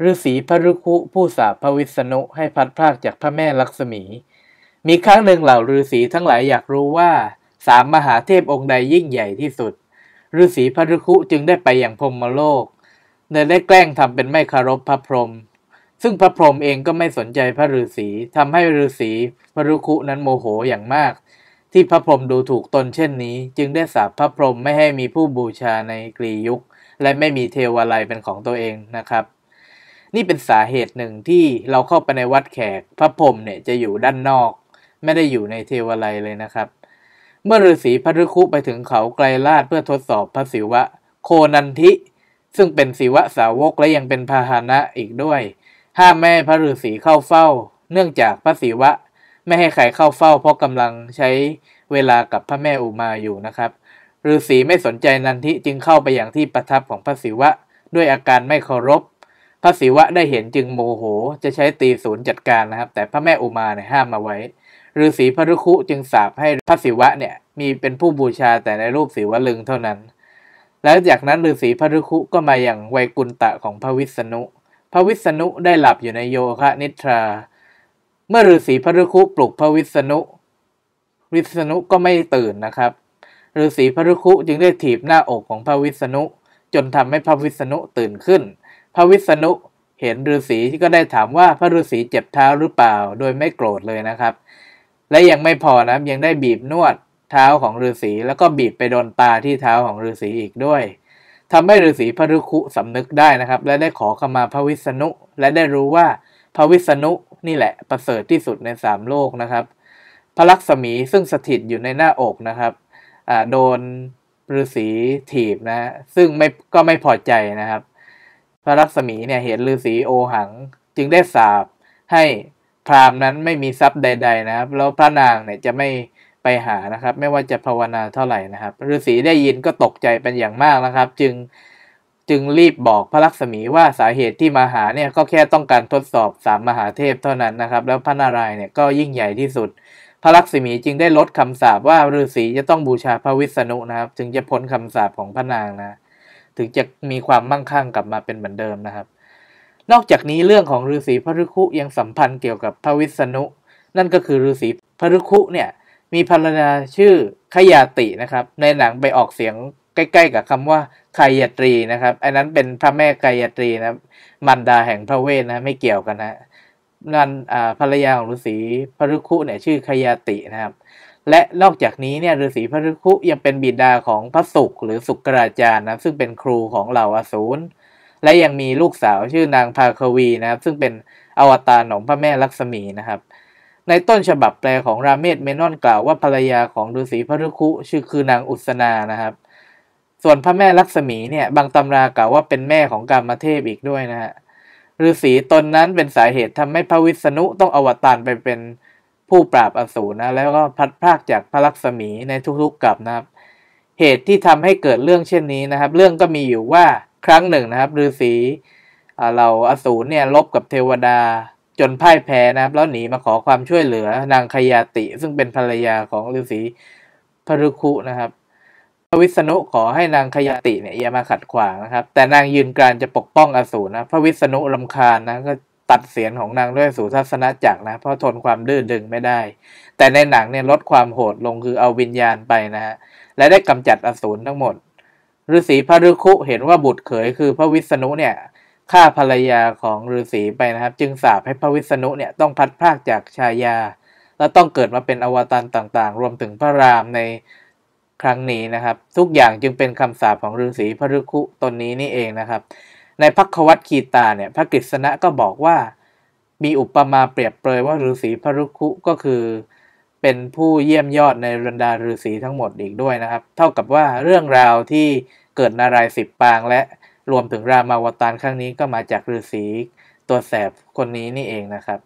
ฤาษีพรุคุผู้สาพระวิษณุให้พัดพรากจากพระแม่ลักษมี มีครั้งหนึ่งเหล่าฤาษีทั้งหลายอยากรู้ว่าสามมหาเทพองค์ใดยิ่งใหญ่ที่สุดฤาษีพรุคุจึงได้ไปอย่างพรหมโลกเนได้แกล้งทำเป็นไม่คารพพระพรหมซึ่งพระพรหมเองก็ไม่สนใจพระฤาษีทำให้ฤาษีพรุคุนั้นโมโหอย่างมาก ที่พระพรหมดูถูกตนเช่นนี้ จึงได้สาปพระพรหมไม่ให้มีผู้บูชาในกรียุค และไม่มีเทวาลัยเป็นของตัวเองนะครับ นี่เป็นสาเหตุหนึ่งที่เราเข้าไปในวัดแขก พระพรหมเนี่ยจะอยู่ด้านนอก ไม่ได้อยู่ในเทวไลเลยนะครับ เมื่อฤาษีพระฤคุไปถึงเขาไกลลาดเพื่อทดสอบพระศิวะ โคนันทิ ซึ่งเป็นศิวะสาวกและยังเป็นพาหนะอีกด้วย ห้ามแม่พระฤาษีเข้าเฝ้า เนื่องจากพระศิวะไม่ให้ใครเข้าเฝ้า เพราะกำลังใช้เวลากับพระแม่อุมาอยู่นะครับฤาษีไม่สนใจนันทิจึงเข้าไปอย่างที่ประทับของพระศิวะ ด้วยอาการไม่เคารพ พระศิวะได้เห็นจึงโมโห จะใช้ตีศูนย์จัดการนะครับ แต่พระแม่อุมาเนี่ยห้ามมาไว้ฤาษีพรุคุจึงสาบให้พระศิวะเนี่ยมีเป็นผู้บูชาแต่ในรูปศิวลึงเท่านั้น แล้วจากนั้นฤาษีพรุคุก็มาอย่างไวกุลตะของพระวิษณุ พระวิษณุได้หลับอยู่ในโยคะนิทรา เมื่อฤาษีพรุคุปลุกพระวิษณุวิษณุก็ไม่ตื่นนะครับฤาษีพรุคุจึงได้ถีบหน้าอกของพระวิษณุ จนทำให้พระวิษณุตื่นขึ้น พระวิษณุเห็นฤาษีที่ก็ได้ถามว่าพระฤาษีเจ็บเท้าหรือเปล่า โดยไม่โกรธเลยนะครับ และยังไม่พอนะยังได้บีบนวดเท้าของฤาษีแล้วก็บีบไปโดนตาที่เท้าของฤาษีอีกด้วยทำให้ฤาษีพระฤคุสำนึกได้นะครับ และได้ขอขมาพระวิษณุ และได้รู้ว่าพระวิษณุนี่แหละประเสริฐที่สุดในสามโลกนะครับพระลักษมีซึ่งสถิตอยู่ในหน้าอกนะครับโดนฤาษีถีบนะ ซึ่งไม่ก็ไม่พอใจนะครับ พระรักษมีเนี่ยเห็นฤาษีโอหัง จึงได้สาบให้พราหมณ์นั้นไม่มีทรัพย์ใด ๆ นะครับ แล้วพระนางเนี่ยจะไม่ไปหานะครับ ไม่ว่าจะภาวนาเท่าไหร่นะครับฤาษีได้ยินก็ตกใจเป็นอย่างมากนะครับ จึงจึงรีบบอกพระลักษมีว่าสาเหตุที่มาหาเนี่ยก็แค่ต้องการทดสอบสามมหาเทพเท่านั้นนะครับ แล้วพระนารายณ์เนี่ยก็ยิ่งใหญ่ที่สุด พระลักษมีจึงได้ลดคำสาปว่าฤาษีจะต้องบูชาพระวิษณุนะครับ จึงจะพ้นคำสาปของพระนางนะ ถึงจะมีความมั่งคั่งกลับมาเป็นเหมือนเดิมนะครับ นอกจากนี้เรื่องของฤาษีพฤคุยังสัมพันธ์เกี่ยวกับพระวิษณุ นั่นก็คือฤาษีพฤคุเนี่ยมีภรรยาชื่อขยาตินะครับ ในหนังไปออกเสียงใกล้ๆกับคำว่าไคยตรีนะครับอันนั้นเป็นพระแม่ไคยตรีนะมันดาแห่งพระเวทนะไม่เกี่ยวกันนะนั่นภรรยาของฤาษีพฤคุเนี่ยชื่อขยาตินะครับ และนอกจากนี้เนี่ยฤาษีพระฤคุยังเป็นบิดาของพระสุขหรือสุกราจารย์นะซึ่งเป็นครูของเหล่าอสูรและยังมีลูกสาวชื่อนางภาควีนะครับ ซึ่งเป็นอวตารของพระแม่ลักษมีนะครับ ในต้นฉบับแปลของราเมศเมนอนกล่าวว่าภรรยาของฤาษีพระฤคุชื่อคือนางอุสนานะครับส่วนพระแม่ลักษมีเนี่ยบางตำรากล่าวว่าเป็นแม่ของกามเทพอีกด้วยนะฮะฤาษีตนนั้นเป็นสาเหตุทำให้พระวิษณุต้องอวตารไปเป็น ผู้ปราบอสูรนะแล้วก็พัดพากจากพระลักษมีในทุกๆกลับนะครับ เหตุที่ทำให้เกิดเรื่องเช่นนี้นะครับ เรื่องก็มีอยู่ว่าครั้งหนึ่งนะครับฤาษีเราอสูรเนี่ยลบกับเทวดาจนพ่ายแพ้นะครับ แล้วหนีมาขอความช่วยเหลือนางขยาติ ซึ่งเป็นภรรยาของฤาษีพรุคุนะครับพระวิษณุขอให้นางขยาติเนี่ยอย่ามาขัดขวางนะครับ แต่นางยืนกรานจะปกป้องอสูรนะพระวิษณุลำคาญนะก็ ตัดเสียงของนางด้วยสู่ทัศนจักรนะ เพราะทนความดื้อดึงไม่ได้ แต่ในหนังเนี่ยลดความโหดลงคือเอาวิญญาณไปนะฮะ และได้กำจัดอสูรทั้งหมดฤาษีพระฤคุเห็นว่าบุตรเขยคือพระวิษณุเนี่ยฆ่าภรรยาของฤาษีไปนะครับ จึงสาปให้พระวิษณุเนี่ยต้องพัดพากจากชายา และต้องเกิดมาเป็นอวตารต่างๆ รวมถึงพระรามในครั้งนี้นะครับ ทุกอย่างจึงเป็นคำสาปของฤาษีพระฤคุตนนี้นี่เองนะครับ ในพักวัตคีตาเนี่ยพระกฤษณะก็บอกว่า มีอุปมาเปรียบเปรยว่าฤาษีพรุคุก็คือ เป็นผู้เยี่ยมยอดในรันดาฤาษีทั้งหมดอีกด้วยนะครับ เท่ากับว่าเรื่องราวที่เกิดนารายสิบปางและรวมถึงรามาวตารครั้งนี้ก็มาจากฤาษีตัวแสบคนนี้นี่เองนะครับ